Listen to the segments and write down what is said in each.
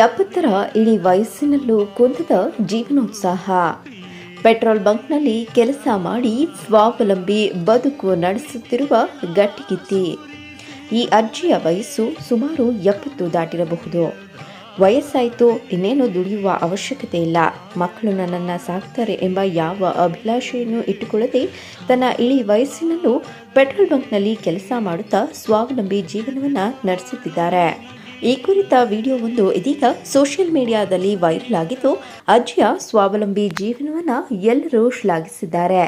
ಎಪ್ಪತ್ತರ ಇಳಿ ವಯಸ್ಸಿನಲ್ಲೂ ಕುಂದದ ಜೀವನೋತ್ಸಾಹ. ಪೆಟ್ರೋಲ್ ಬಂಕ್ನಲ್ಲಿ ಕೆಲಸ ಮಾಡಿ ಸ್ವಾವಲಂಬಿ ಬದುಕು ನಡೆಸುತ್ತಿರುವ ಗಟ್ಟಿಗಿತ್ತಿ. ಈ ಅಜ್ಜಿಯ ವಯಸ್ಸು ಸುಮಾರು ಎಪ್ಪತ್ತು ದಾಟಿರಬಹುದು. ವಯಸ್ಸಾಯಿತು, ಇನ್ನೇನು ದುಡಿಯುವ ಅವಶ್ಯಕತೆ ಇಲ್ಲ. ಮಕ್ಕಳು ನನ್ನನ್ನು ಸಾಕ್ತಾರೆ ಎಂಬ ಯಾವ ಅಭಿಲಾಷೆಯನ್ನು ಇಟ್ಟುಕೊಳ್ಳದೆ ತನ್ನ ಇಳಿ ವಯಸ್ಸಿನಲ್ಲೂ ಪೆಟ್ರೋಲ್ ಬಂಕ್ನಲ್ಲಿ ಕೆಲಸ ಮಾಡುತ್ತಾ ಸ್ವಾವಲಂಬಿ ಜೀವನವನ್ನು ನಡೆಸುತ್ತಿದ್ದಾರೆ. ಈ ಕುರಿತ ವಿಡಿಯೋವೊಂದು ಇದೀಗ ಸೋಷಿಯಲ್ ಮೀಡಿಯಾದಲ್ಲಿ ವೈರಲ್ ಆಗಿದ್ದು, ಅಜ್ಜಿಯ ಸ್ವಾವಲಂಬಿ ಜೀವನವನ್ನು ಎಲ್ಲರೂ ಶ್ಲಾಘಿಸಿದ್ದಾರೆ.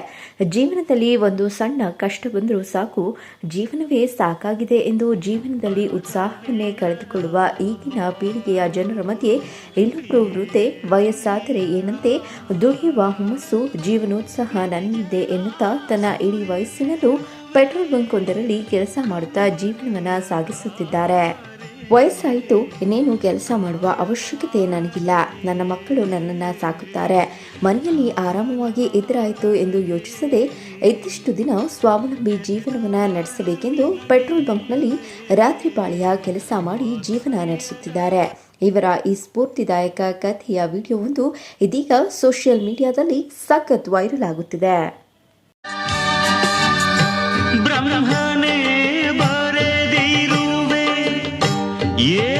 ಜೀವನದಲ್ಲಿ ಒಂದು ಸಣ್ಣ ಕಷ್ಟ ಬಂದರೂ ಸಾಕು, ಜೀವನವೇ ಸಾಕಾಗಿದೆ ಎಂದು ಜೀವನದಲ್ಲಿ ಉತ್ಸಾಹವನ್ನೇ ಕಳೆದುಕೊಳ್ಳುವ ಈಗಿನ ಪೀಳಿಗೆಯ ಜನರ ಮಧ್ಯೆ ಇಲ್ಲೊಬ್ಬರು ವೃತ್ತೆ ವಯಸ್ಸಾದರೆ ಏನಂತೆ, ದುಡಿಯುವ ಹುಮ್ಮಸ್ಸು, ಜೀವನೋತ್ಸಾಹ ನನ್ನಿದೆ ಎನ್ನುತ್ತಾ ತನ್ನ ಇಡೀ ವಯಸ್ಸಿನಲ್ಲೂ ಪೆಟ್ರೋಲ್ ಬಂಕ್ ಒಂದರಲ್ಲಿ ಕೆಲಸ ಮಾಡುತ್ತಾ ಜೀವನವನ್ನು ಸಾಗಿಸುತ್ತಿದ್ದಾರೆ. ವಯಸ್ಸಾಯಿತು, ಇನ್ನೇನು ಕೆಲಸ ಮಾಡುವ ಅವಶ್ಯಕತೆ ನನಗಿಲ್ಲ. ನನ್ನ ಮಕ್ಕಳು ನನ್ನನ್ನು ಸಾಕುತ್ತಾರೆ. ಮನೆಯಲ್ಲಿ ಆರಾಮವಾಗಿ ಎದುರಾಯಿತು ಎಂದು ಯೋಚಿಸದೆ ಇದ್ದಿಷ್ಟು ದಿನ ಸ್ವಾವಲಂಬಿ ಜೀವನವನ್ನು ನಡೆಸಬೇಕೆಂದು ಪೆಟ್ರೋಲ್ ಬಂಕ್ನಲ್ಲಿ ರಾತ್ರಿ ಪಾಳಿಯ ಕೆಲಸ ಮಾಡಿ ಜೀವನ ನಡೆಸುತ್ತಿದ್ದಾರೆ. ಇವರ ಈ ಸ್ಫೂರ್ತಿದಾಯಕ ಕಥೆಯ ವಿಡಿಯೋವೊಂದು ಇದೀಗ ಸೋಷಿಯಲ್ ಮೀಡಿಯಾದಲ್ಲಿ ಸಖತ್ ವೈರಲ್ ಆಗುತ್ತಿದೆ. Yeah.